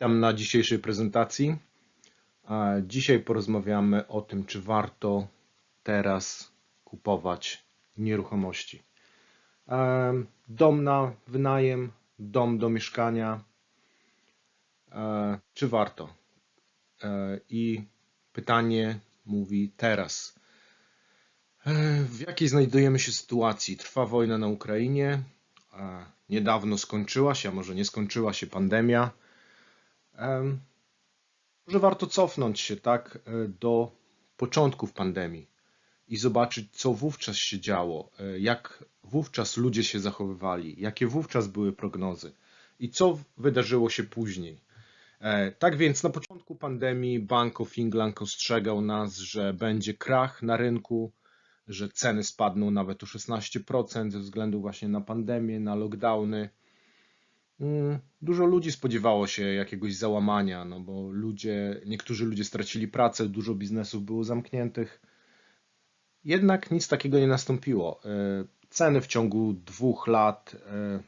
Witam na dzisiejszej prezentacji. Dzisiaj porozmawiamy o tym, czy warto teraz kupować nieruchomości. Em, Dom na wynajem, dom do mieszkania. E, Czy warto? E, I pytanie mówi teraz. E, W jakiej znajdujemy się sytuacji? Trwa wojna na Ukrainie. e, Niedawno skończyła się, a może nie skończyła się pandemia. Może warto cofnąć się tak e, do początków pandemii i zobaczyć, co wówczas się działo, e, jak wówczas ludzie się zachowywali, jakie wówczas były prognozy i co wydarzyło się później. E, Tak więc na początku pandemii Bank of England ostrzegał nas, że będzie krach na rynku, że ceny spadną nawet o 16% ze względu właśnie na pandemię, na lockdowny. Mm, Dużo ludzi spodziewało się jakiegoś załamania, no bo ludzie, niektórzy ludzie stracili pracę, dużo biznesów było zamkniętych. Jednak nic takiego nie nastąpiło. E, Ceny w ciągu dwóch lat, e,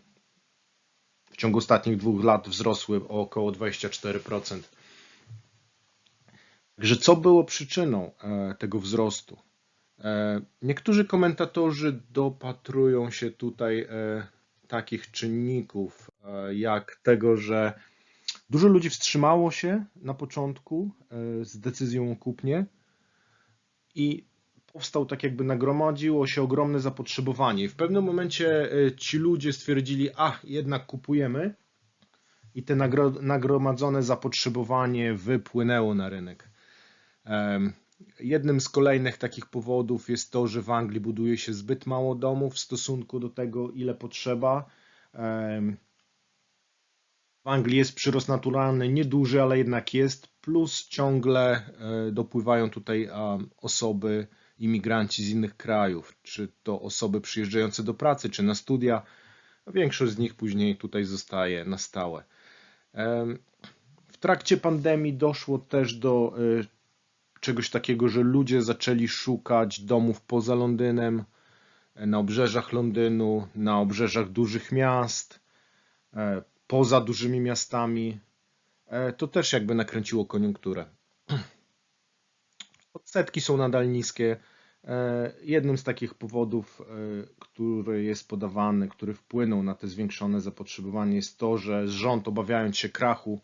w ciągu ostatnich dwóch lat wzrosły o około 24%. Także co było przyczyną e, tego wzrostu? Niektórzy komentatorzy dopatrują się tutaj takich czynników, e, jak tego, że dużo ludzi wstrzymało się na początku e, z decyzją o kupnie i powstał tak jakby nagromadziło się ogromne zapotrzebowanie. I w pewnym momencie e, ci ludzie stwierdzili, a jednak kupujemy i te nagro- nagromadzone zapotrzebowanie wypłynęło na rynek. Jednym z kolejnych takich powodów jest to, że w Anglii buduje się zbyt mało domów w stosunku do tego, ile potrzeba. W Anglii jest przyrost naturalny nieduży, ale jednak jest, plus ciągle e, dopływają tutaj osoby, imigranci z innych krajów, czy to osoby przyjeżdżające do pracy, czy na studia. Większość z nich później tutaj zostaje na stałe. W trakcie pandemii doszło też do e, czegoś takiego, że ludzie zaczęli szukać domów poza Londynem, na obrzeżach Londynu, na obrzeżach dużych miast, e, poza dużymi miastami. E, To też jakby nakręciło koniunkturę. Odsetki są nadal niskie. E, Jednym z takich powodów, który jest podawany, który wpłynął na te zwiększone zapotrzebowanie, jest to, że rząd, obawiając się krachu,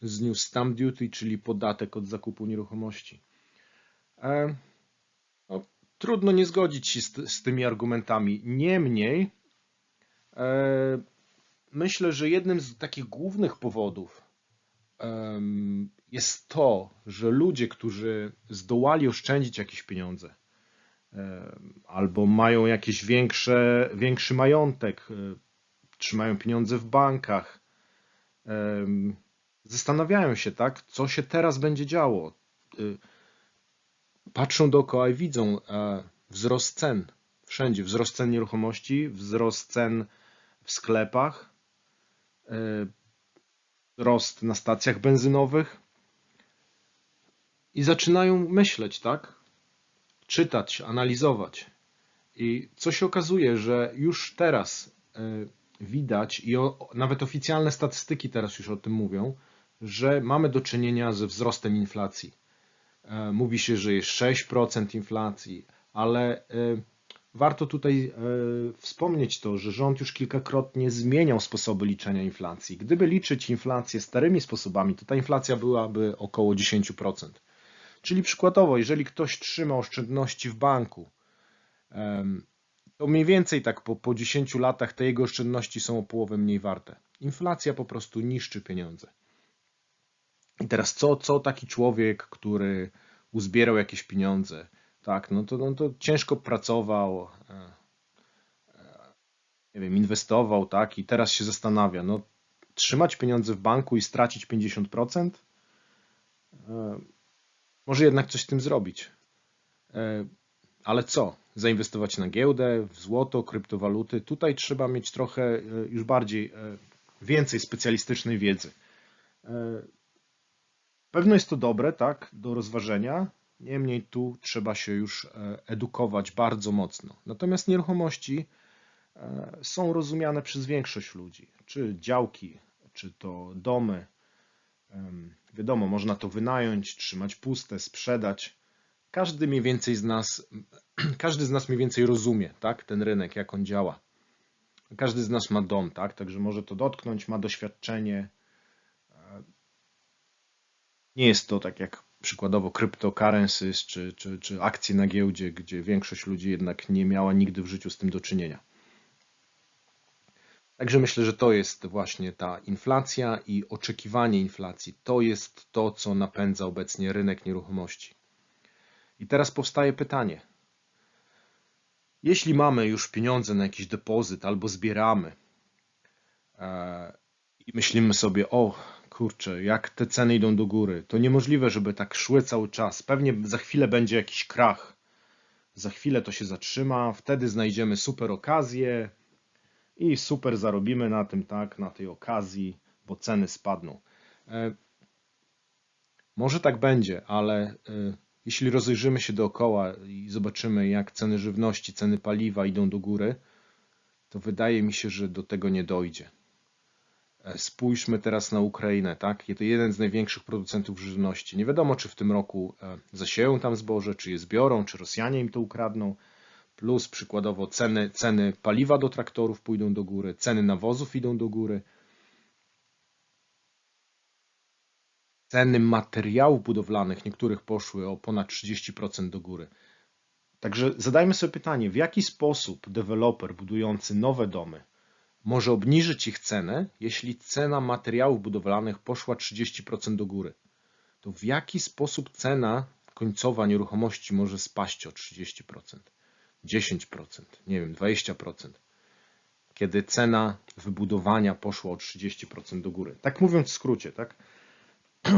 zniósł stamp duty, czyli podatek od zakupu nieruchomości. E, No, trudno nie zgodzić się z, z tymi argumentami. Niemniej, e, myślę, że jednym z takich głównych powodów em, jest to, że ludzie, którzy zdołali oszczędzić jakieś pieniądze, albo mają większe, większy majątek, e, trzymają pieniądze w bankach, zastanawiają się, tak, co się teraz będzie działo. Patrzą dookoła i widzą e, wzrost cen wszędzie, wzrost cen nieruchomości, wzrost cen w sklepach, e, wzrost na stacjach benzynowych i zaczynają myśleć, tak? Czytać, analizować. I co się okazuje, że już teraz e, widać, i nawet oficjalne statystyki teraz już o tym mówią, że mamy do czynienia ze wzrostem inflacji. E, Mówi się, że jest 6% inflacji, ale e, warto tutaj e, wspomnieć to, że rząd już kilkakrotnie zmieniał sposoby liczenia inflacji. Gdyby liczyć inflację starymi sposobami, to ta inflacja byłaby około 10%. Czyli przykładowo, jeżeli ktoś trzyma oszczędności w banku, to mniej więcej tak po, po 10 latach te jego oszczędności są o połowę mniej warte. Inflacja po prostu niszczy pieniądze. I teraz co, co taki człowiek, który uzbierał jakieś pieniądze, tak, no to, no to ciężko pracował, e, nie wiem, inwestował, tak, i teraz się zastanawia, no trzymać pieniądze w banku i stracić 50%? E, Może jednak coś z tym zrobić. E, Ale co? Zainwestować na giełdę, w złoto, kryptowaluty? Tutaj trzeba mieć trochę e, już bardziej, e, więcej specjalistycznej wiedzy. Pewno jest to dobre, tak, do rozważenia. Niemniej tu trzeba się już e, edukować bardzo mocno. Natomiast nieruchomości e, są rozumiane przez większość ludzi, czy działki, czy to domy, Wiadomo, można to wynająć, trzymać puste, sprzedać. Każdy mniej więcej z nas, każdy z nas mniej więcej rozumie, tak, ten rynek, jak on działa. Każdy z nas ma dom, tak, także może to dotknąć, ma doświadczenie. Nie jest to tak jak przykładowo cryptocurrencies czy, czy, czy akcje na giełdzie, gdzie większość ludzi jednak nie miała nigdy w życiu z tym do czynienia. Także myślę, że to jest właśnie ta inflacja i oczekiwanie inflacji. To jest to, co napędza obecnie rynek nieruchomości. I teraz powstaje pytanie. Jeśli mamy już pieniądze na jakiś depozyt albo zbieramy e, i myślimy sobie, o kurczę, jak te ceny idą do góry, to niemożliwe, żeby tak szły cały czas. Pewnie za chwilę będzie jakiś krach. Za chwilę to się zatrzyma, wtedy znajdziemy super okazję, i super zarobimy na tym, tak, na tej okazji, bo ceny spadną. E, może tak będzie, ale e, jeśli rozejrzymy się dookoła i zobaczymy, jak ceny żywności, ceny paliwa idą do góry, to wydaje mi się, że do tego nie dojdzie. E, spójrzmy teraz na Ukrainę, tak? To jeden z największych producentów żywności. Nie wiadomo, czy w tym roku zasieją tam zboże, czy je zbiorą, czy Rosjanie im to ukradną plus przykładowo ceny, ceny paliwa do traktorów pójdą do góry, ceny nawozów idą do góry, ceny materiałów budowlanych niektórych poszły o ponad 30% do góry. Także zadajmy sobie pytanie, w jaki sposób deweloper budujący nowe domy może obniżyć ich cenę, jeśli cena materiałów budowlanych poszła 30% do góry? To w jaki sposób cena końcowa nieruchomości może spaść o 30%? 10%, nie wiem, 20%, kiedy cena wybudowania poszła o 30% do góry. Tak mówiąc w skrócie, tak?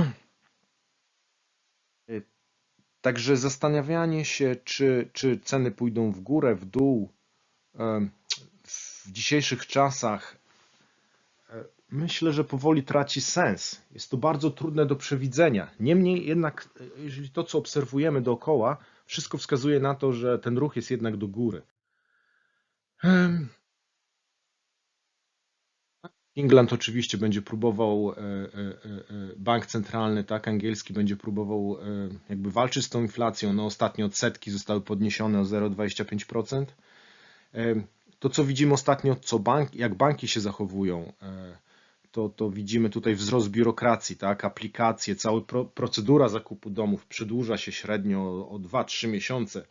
Także zastanawianie się, czy, czy ceny pójdą w górę, w dół, w dzisiejszych czasach, e, myślę, że powoli traci sens. Jest to bardzo trudne do przewidzenia. Niemniej jednak, e, jeżeli to, co obserwujemy dookoła, wszystko wskazuje na to, że ten ruch jest jednak do góry. England oczywiście będzie próbował, e, bank centralny, tak, angielski będzie próbował jakby walczyć z tą inflacją. No ostatnio odsetki zostały podniesione o 0,25%. To, co widzimy ostatnio, co bank, jak banki się zachowują, to, to widzimy tutaj wzrost biurokracji, tak? Aplikacje, cała pro, procedura zakupu domów przedłuża się średnio o 2-3 miesiące.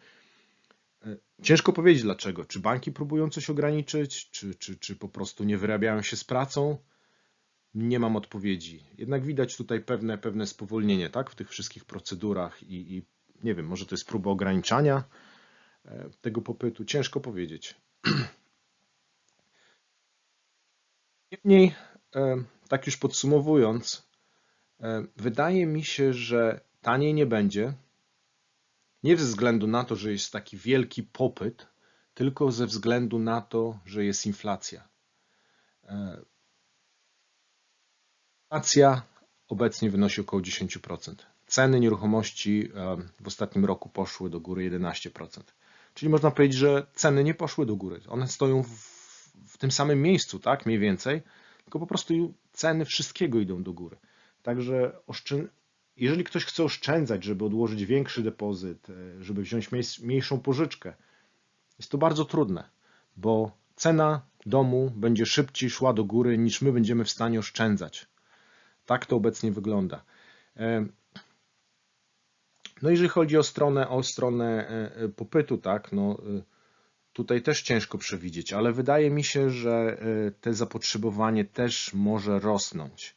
E, ciężko powiedzieć dlaczego. Czy banki próbują coś ograniczyć, czy, czy, czy po prostu nie wyrabiają się z pracą? Nie mam odpowiedzi. Jednak widać tutaj pewne, pewne spowolnienie tak? w tych wszystkich procedurach i, i nie wiem, może to jest próba ograniczania e, tego popytu. Ciężko powiedzieć. Niemniej E, tak już podsumowując, e, wydaje mi się, że taniej nie będzie. Nie ze względu na to, że jest taki wielki popyt, tylko ze względu na to, że jest inflacja. E, inflacja obecnie wynosi około 10%. Ceny nieruchomości w ostatnim roku poszły do góry 11%. Czyli można powiedzieć, że ceny nie poszły do góry. One stoją w, w tym samym miejscu, tak, mniej więcej, tylko po prostu ceny wszystkiego idą do góry. Także jeżeli ktoś chce oszczędzać, żeby odłożyć większy depozyt, e, żeby wziąć mniejszą pożyczkę, jest to bardzo trudne, bo cena domu będzie szybciej szła do góry niż my będziemy w stanie oszczędzać. Tak to obecnie wygląda. E, no jeżeli chodzi o stronę, o stronę e, popytu, tak, no, Tutaj też ciężko przewidzieć, ale wydaje mi się, że e, te zapotrzebowanie też może rosnąć.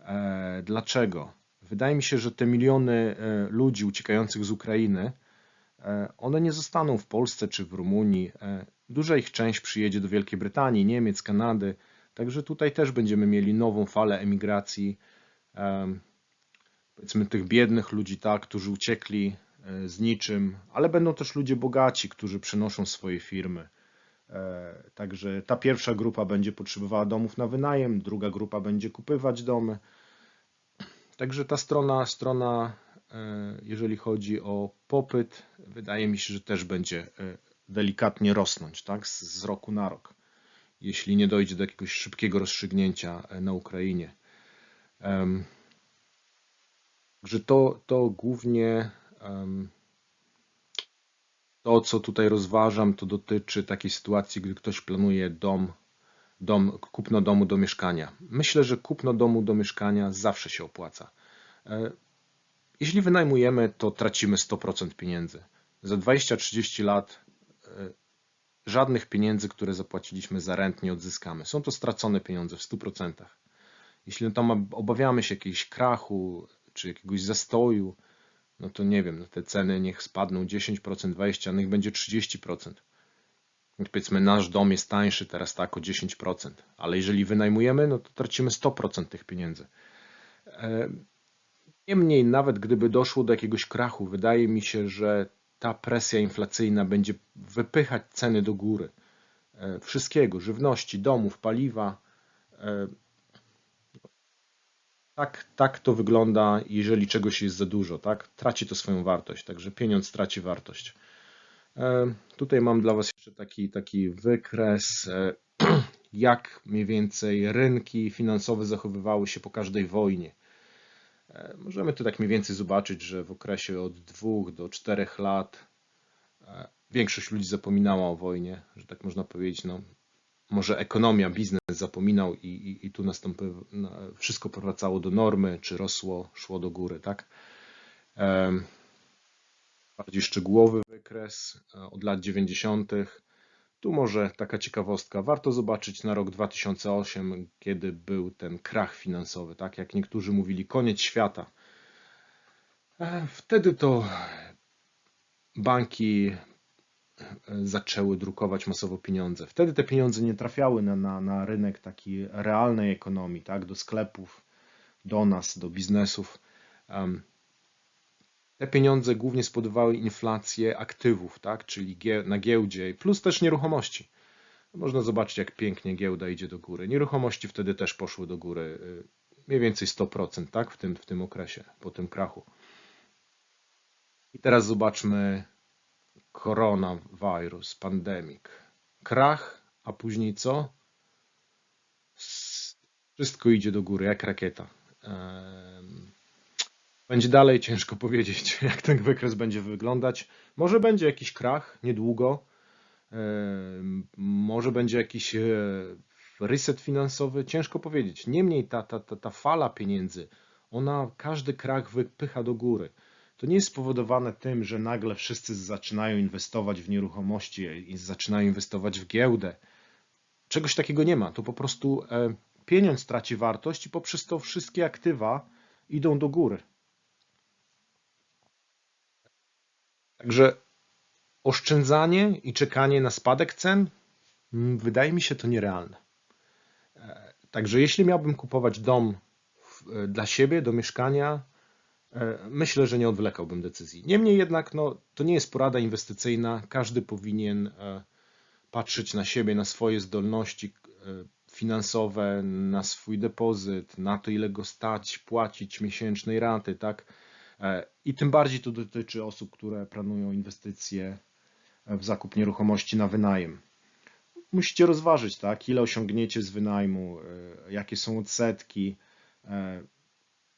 E, dlaczego? Wydaje mi się, że te miliony e, ludzi uciekających z Ukrainy, one nie zostaną w Polsce czy w Rumunii. Duża ich część przyjedzie do Wielkiej Brytanii, Niemiec, Kanady. Także tutaj też będziemy mieli nową falę emigracji, powiedzmy tych biednych ludzi, tak, którzy uciekli z niczym, ale będą też ludzie bogaci, którzy przenoszą swoje firmy. E, także ta pierwsza grupa będzie potrzebowała domów na wynajem, druga grupa będzie kupywać domy. Także ta strona, strona, e, jeżeli chodzi o popyt, wydaje mi się, że też będzie delikatnie rosnąć, tak, z roku na rok, jeśli nie dojdzie do jakiegoś szybkiego rozstrzygnięcia na Ukrainie. Także to, to głównie to, co tutaj rozważam, to dotyczy takiej sytuacji, gdy ktoś planuje dom, dom, kupno domu do mieszkania. Myślę, że kupno domu do mieszkania zawsze się opłaca. E, Jeśli wynajmujemy, to tracimy 100% pieniędzy. Za 20-30 lat e, żadnych pieniędzy, które zapłaciliśmy za rent, nie odzyskamy. Są to stracone pieniądze w 100%. Jeśli tam obawiamy się jakiegoś krachu czy jakiegoś zastoju, no to nie wiem, no te ceny niech spadną 10%, 20%, niech będzie 30%. Powiedzmy, nasz dom jest tańszy teraz tak o 10%, ale jeżeli wynajmujemy, no to tracimy 100% tych pieniędzy. E, niemniej, nawet gdyby doszło do jakiegoś krachu, wydaje mi się, że ta presja inflacyjna będzie wypychać ceny do góry. E, wszystkiego, żywności, domów, paliwa. E, tak, tak to wygląda, jeżeli czegoś jest za dużo, tak? Traci to swoją wartość, także pieniądz traci wartość. E, tutaj mam dla Was jeszcze taki, taki wykres, jak mniej więcej rynki finansowe zachowywały się po każdej wojnie. Możemy tu tak mniej więcej zobaczyć, że w okresie od 2 do 4 lat większość ludzi zapominała o wojnie, że tak można powiedzieć. No, może ekonomia, biznes zapominał i, i, i tu nastąpi, wszystko powracało do normy, czy rosło, szło do góry, tak? Bardziej szczegółowy wykres e, od lat 90. Tu może taka ciekawostka. Warto zobaczyć na rok 2008, kiedy był ten krach finansowy, tak? Jak niektórzy mówili, koniec świata. E, wtedy to banki zaczęły drukować masowo pieniądze. Wtedy te pieniądze nie trafiały na, na, na rynek taki realnej ekonomii, tak, do sklepów, do nas, do biznesów. Te pieniądze głównie spowodowały inflację aktywów, tak, czyli na giełdzie, plus też nieruchomości. Można zobaczyć, jak pięknie giełda idzie do góry. Nieruchomości wtedy też poszły do góry, y, mniej więcej 100%, tak, w tym, w tym okresie, po tym krachu. I teraz zobaczmy Koronawirus, pandemic. Krach, a później co? Wszystko idzie do góry, jak rakieta. Będzie dalej ciężko powiedzieć, jak ten wykres będzie wyglądać. Może będzie jakiś krach niedługo. Może będzie jakiś e, reset finansowy. Ciężko powiedzieć. Niemniej ta, ta, ta, ta fala pieniędzy, ona każdy krach wypycha do góry to nie jest spowodowane tym, że nagle wszyscy zaczynają inwestować w nieruchomości i zaczynają inwestować w giełdę. Czegoś takiego nie ma. To po prostu e, pieniądz traci wartość i poprzez to wszystkie aktywa idą do góry. Także oszczędzanie i czekanie na spadek cen mm, wydaje mi się to nierealne. E, także jeśli miałbym kupować dom e, dla siebie, do mieszkania, myślę, że nie odwlekałbym decyzji. Niemniej jednak no, to nie jest porada inwestycyjna. Każdy powinien e, patrzeć na siebie, na swoje zdolności e, finansowe, na swój depozyt, na to, ile go stać, płacić miesięcznej raty, tak? I tym bardziej to dotyczy osób, które planują inwestycje w zakup nieruchomości na wynajem. Musicie rozważyć, tak? Ile osiągniecie z wynajmu, jakie są odsetki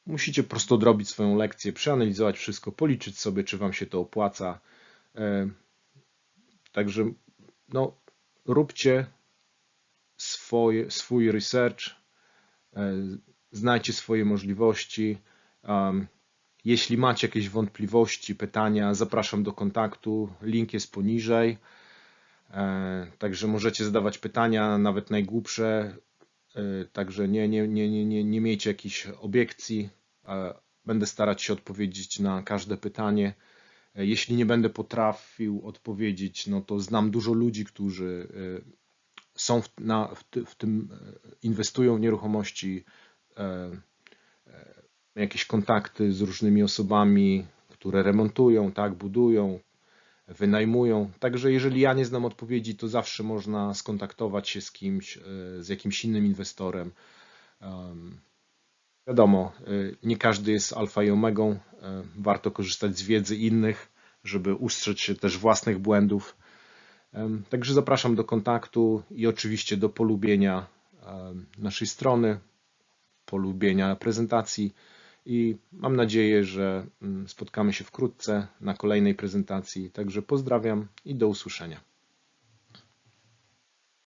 Musicie po prostu odrobić swoją lekcję, przeanalizować wszystko, policzyć sobie, czy Wam się to opłaca. E, także no, róbcie swoje, swój research, e, znajcie swoje możliwości. Jeśli macie jakieś wątpliwości, pytania, zapraszam do kontaktu. Link jest poniżej. E, także możecie zadawać pytania, nawet najgłupsze. E, także nie, nie, nie, nie, nie miejcie jakichś obiekcji. E, będę starać się odpowiedzieć na każde pytanie. E, jeśli nie będę potrafił odpowiedzieć, no to znam dużo ludzi, którzy są w, na, w, w tym, inwestują w nieruchomości, jakieś kontakty z różnymi osobami, które remontują, tak, budują, wynajmują. Także jeżeli ja nie znam odpowiedzi, to zawsze można skontaktować się z kimś, e, z jakimś innym inwestorem. Wiadomo, e, nie każdy jest alfa i omegą. E, warto korzystać z wiedzy innych, żeby ustrzec się też własnych błędów. Także zapraszam do kontaktu i oczywiście do polubienia naszej strony, polubienia prezentacji i mam nadzieję, że mm, spotkamy się wkrótce na kolejnej prezentacji. Także pozdrawiam i do usłyszenia.